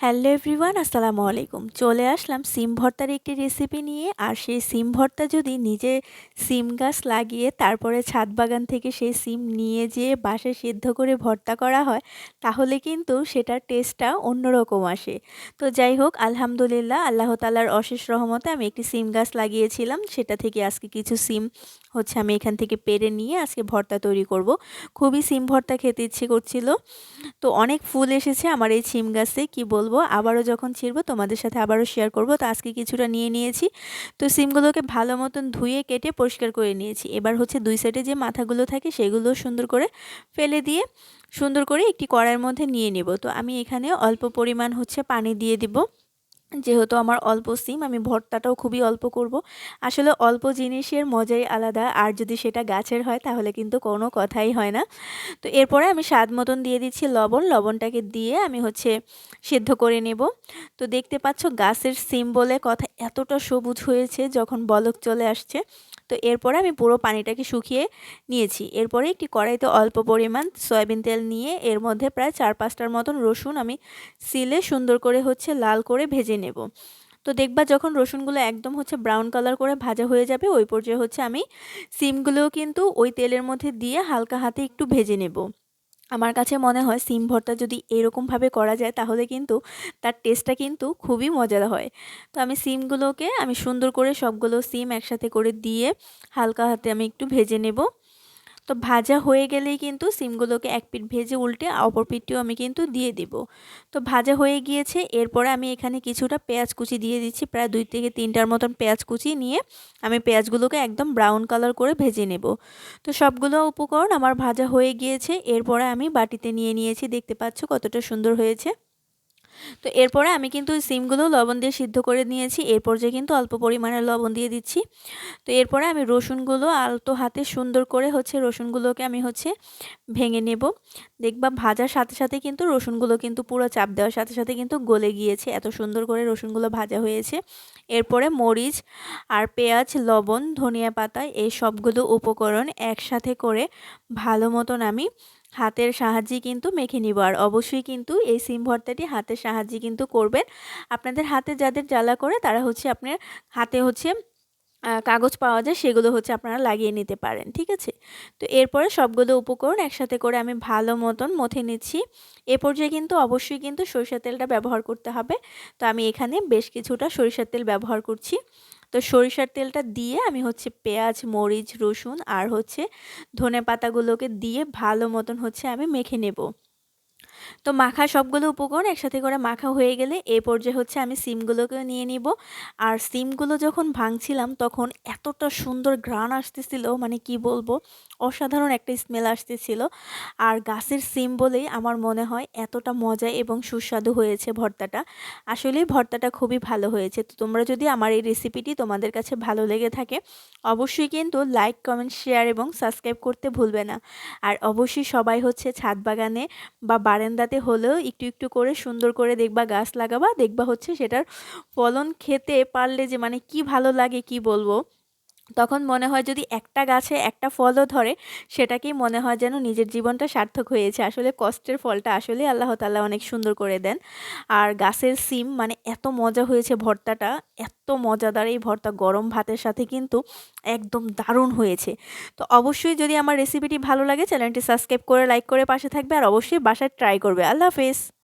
Hello everyone, আসসালামু আলাইকুম। চলে আসলাম সিম ভর্তার একটি রেসিপি নিয়ে। আর সেই সিম ভর্তা যদি নিজে সিম গাছ লাগিয়ে তারপরে ছাদ বাগান থেকে সেই সিম নিয়ে যেয়ে বাসে সিদ্ধ করে ভর্তা করা হয়, তাহলে কিন্তু সেটার টেস্টটা অন্যরকম আসে। তো যাই হোক, আলহামদুলিল্লাহ, আল্লাহ তালার অশেষ রহমতে আমি একটি সিম গাছ লাগিয়েছিলাম। সেটা থেকে আজকে কিছু সিম হচ্ছে আমি এখান থেকে পেরে নিয়ে আজকে ভর্তা তৈরি করব। খুবই সিম ভর্তা খেতে ইচ্ছে করছিল। তো অনেক ফুল এসেছে আমার এই সিম গাছে, কী কি বলব, আবারও যখন ছিঁড়বো তোমাদের সাথে আবারও শেয়ার করব। তো আজকে কিছুটা নিয়ে নিয়েছি। তো সিমগুলোকে ভালো মতন ধুয়ে, কেটে পরিষ্কার করে নিয়েছি। এবার হচ্ছে দুই সাইডে যে মাথাগুলো থাকে সেগুলো সুন্দর করে ফেলে দিয়ে সুন্দর করে একটি কড়াইয়ের মধ্যে নিয়ে নেব। তো আমি এখানে অল্প পরিমাণ হচ্ছে পানি দিয়ে দিব। যেহেতু আমার অল্প সিম, আমি ভর্তাটাও খুবই অল্প করব। আসলে অল্প জিনিসের মজাই আলাদা, আর যদি সেটা গাছের হয়, তাহলে কিন্তু কোনো কথাই হয় না। তো এরপরে আমি স্বাদ মতন দিয়ে দিচ্ছি লবণ। লবণটাকে দিয়ে আমি হচ্ছে সেদ্ধ করে নেব। তো দেখতে পাচ্ছ, গাছের সিম বলে কথা এতটা সবুজ হয়েছে যখন বলক চলে আসছে। তো এরপরে আমি পুরো পানিটাকে শুকিয়ে নিয়েছি। এরপরে একটি কড়াইতে অল্প পরিমাণ সয়াবিন তেল নিয়ে এর মধ্যে প্রায় চার পাঁচটার মতন রসুন আমি সিলে সুন্দর করে হচ্ছে লাল করে ভেজে নেব। তো দেখবা যখন রসুনগুলো একদম হচ্ছে ব্রাউন কালার করে ভাজা হয়ে যাবে, ওই পর্যায়ে হচ্ছে আমি সিমগুলোও কিন্তু ওই তেলের মধ্যে দিয়ে হালকা হাতে একটু ভেজে নেব। আমার কাছে মনে হয় সিম ভর্তা যদি এরকমভাবে করা যায়, তাহলে কিন্তু তার টেস্টটা কিন্তু খুবই মজার হয়। তো আমি সিমগুলোকে আমি সুন্দর করে সবগুলো সিম একসাথে করে দিয়ে হালকা হাতে আমি একটু ভেজে নেব। তো ভাজা হয়ে গেলেই কিন্তু সিমগুলোকে এক পিঠ ভেজে উল্টে অপর পিঠটিও আমি কিন্তু দিয়ে দিব। তো ভাজা হয়ে গিয়েছে, এরপরে আমি এখানে কিছুটা পেঁয়াজ কুচি দিয়ে দিচ্ছি, প্রায় দুই থেকে তিনটার মতন পেঁয়াজ কুচি নিয়ে আমি পেঁয়াজগুলোকে একদম ব্রাউন কালার করে ভেজে নেব। তো সবগুলো উপকরণ আমার ভাজা হয়ে গিয়েছে, এরপরে আমি বাটিতে নিয়ে নিয়েছি, দেখতে পাচ্ছ কতটা সুন্দর হয়েছে। তো এরপরে আমি কিন্তু সিমগুলো লবণ দিয়ে সিদ্ধ করে নিয়েছি। এরপর যে কিন্তু অল্প পরিমাণে লবণ দিয়ে দিচ্ছি। তো এরপরে আমি রসুনগুলো আলতো হাতে সুন্দর করে হচ্ছে রসুনগুলোকে আমি হচ্ছে ভেঙে নেব। দেখবা ভাজার সাথে সাথে কিন্তু রসুনগুলো কিন্তু পুরো চাপ দেওয়ার সাথে সাথে কিন্তু গলে গিয়েছে। এত সুন্দর করে রসুনগুলো ভাজা হয়েছে। এরপরে মরিচ আর পেঁয়াজ, লবণ, ধনিয়া পাতা, এই সবগুলো উপকরণ একসাথে করে ভালো মতন আমি হাতের সাহায্যে কিন্তু মেখে নিব। আর অবশ্যই কিন্তু এই সিম ভর্তাটি হাতের সাহায্যে কিন্তু করবেন। আপনাদের হাতে যাদের জ্বালা করে, তারা হচ্ছে আপনার হাতে হচ্ছে কাগজ পাওয়া যায়, সেগুলো হচ্ছে আপনারা লাগিয়ে নিতে পারেন, ঠিক আছে? তো এরপরে সবগুলো উপকরণ একসাথে করে আমি ভালো মতন মথে নিচ্ছি। এ পর্যায়ে কিন্তু অবশ্যই কিন্তু সরিষার তেলটা ব্যবহার করতে হবে। তো আমি এখানে বেশ কিছুটা সরিষার তেল ব্যবহার করছি। তো সরিষার তেলটা দিয়ে আমি হচ্ছে পেঁয়াজ, মরিচ, রসুন আর হচ্ছে ধনে পাতাগুলোকে দিয়ে ভালো মতন হচ্ছে আমি মেখে নেব। তো মাখা সবগুলো উপকরণ একসাথে করে মাখা হয়ে গেলে এই পর্যায়ে হচ্ছে আমি সিমগুলোকে নিয়ে নিব। আর সিমগুলো যখন ভাঙছিলাম তখন এতটা সুন্দর গ্রান আসতেছিল মানে কি বলব, অসাধারণ একটা স্মেল আসতেছিল। আর গাছের সিম বলেই আমার মনে হয় এতটা মজা এবং সুস্বাদু হয়েছে ভর্তাটা। আসলেই ভর্তাটা খুবই ভালো হয়েছে। তো তোমরা যদি আমার এই রেসিপিটি তোমাদের কাছে ভালো লেগে থাকে, অবশ্যই কিন্তু লাইক কমেন্ট শেয়ার এবং সাবস্ক্রাইব করতে ভুলবে না। আর অবশ্যই সবাই হচ্ছে ছাদ বাগানে বা বারান্দাতে হলেও একটু একটু করে সুন্দর করে দেখবা, গাছ লাগাবা, দেখবা হচ্ছে সেটার ফলন খেতে পারলে যে মানে কি ভালো লাগে কি বলব? তখন মনে হয় যদি একটা গাছে একটা ফলও ধরে, সেটাকেই মনে হয় যেন নিজের জীবনটা সার্থক হয়েছে। আসলে কষ্টের ফলটা আসলে আল্লাহ তাল্লাহ অনেক সুন্দর করে দেন। আর গাছের সিম মানে এত মজা হয়েছে ভর্তাটা, এত মজাদার এই ভর্তা গরম ভাতের সাথে কিন্তু একদম দারুণ হয়েছে। তো অবশ্যই যদি আমার রেসিপিটি ভালো লাগে, চ্যানেলটি সাবস্ক্রাইব করে লাইক করে পাশে থাকবে, আর অবশ্যই বাসায় ট্রাই করবে। আল্লাহ হাফেজ।